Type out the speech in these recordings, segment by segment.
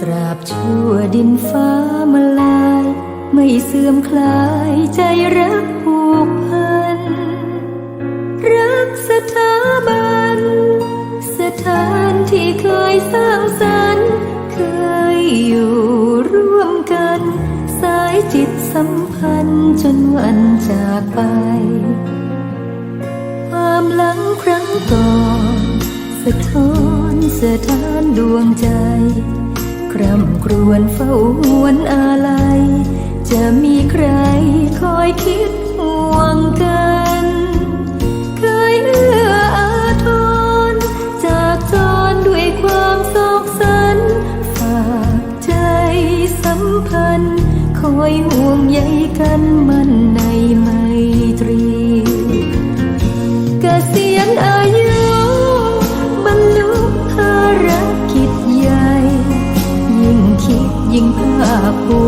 ตราบชั่วดินฟ้ามาลาย ไม่เสื่อมคลายใจรักผูกพัน รักสถาบัน สถานที่เคยสร้างสรรค์เคยอยู่ร่วมกัน สายจิตสัมพันธ์จนวันจากไป ความหลังครั้งก่อน สะท้อนสะท้านดวงใจ วนเฝ้าวนอาลัยจะมีใครคอยคิดห่วงกัน ยิ่งภาคภู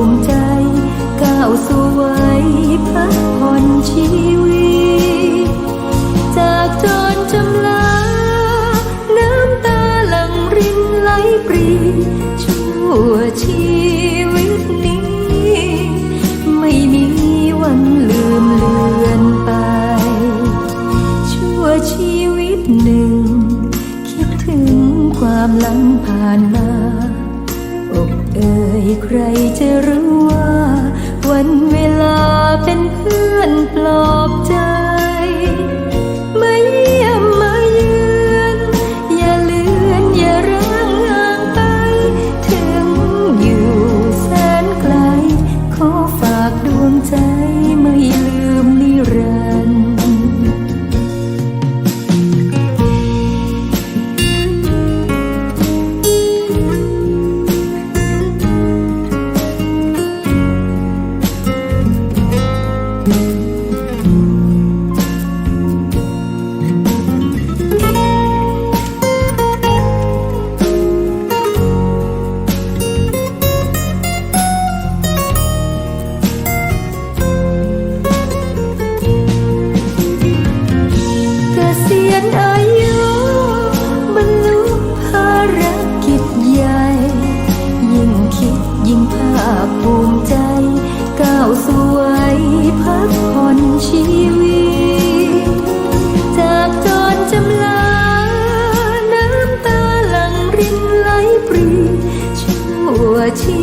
ชี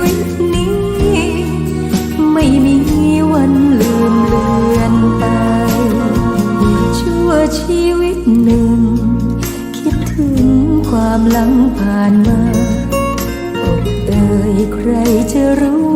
วิตนี้ ไม่มีวันลืมเลือนไป ชั่วชีวิตหนึ่ง คิดถึงความหลังผ่านมาอกเอ่ยใครจะรู้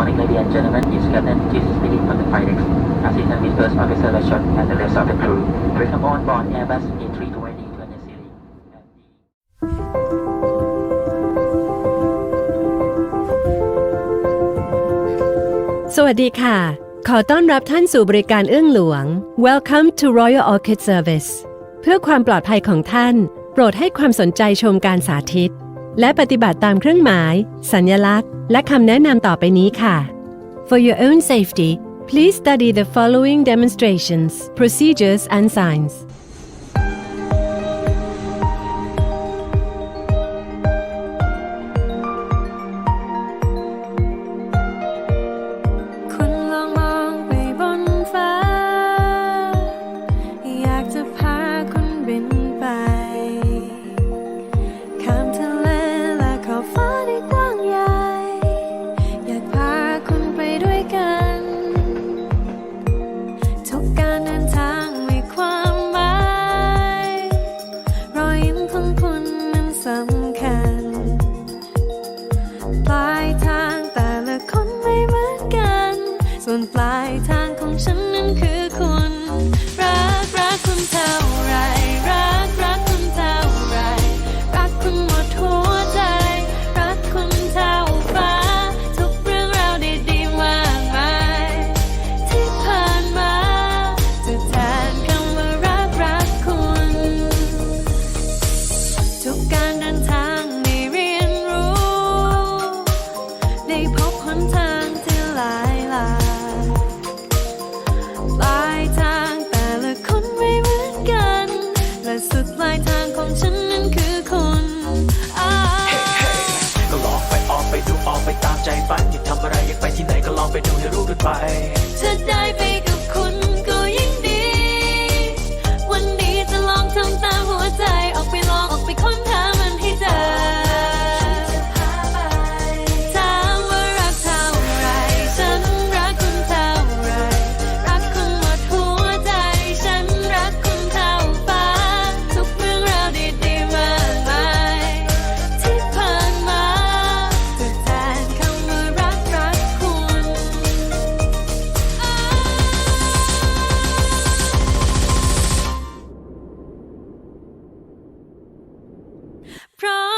morning, ladies and gentlemen. It's Captain Jesus speaking from the Firex. Assistant with First Officer Lashon and the rest of the crew. Welcome on board Airbus A320 to the city. สวัสดีค่ะ ขอต้อนรับท่านสู่บริการเอื้องหลวง Welcome to Royal Orchid Service เพื่อความปลอดภัยของท่าน โปรดให้ความสนใจชมการสาธิต และปฏิบัติตามเครื่องหมาย สัญลักษณ์ และคำแนะนำต่อไปนี้ค่ะ For your own safety please study the following demonstrations procedures and signs ของคุณมันสำคัญ ปลายทางแต่ละคนไม่เหมือนกัน ส่วนปลายทางของฉันนั้นคือ ไป Pro.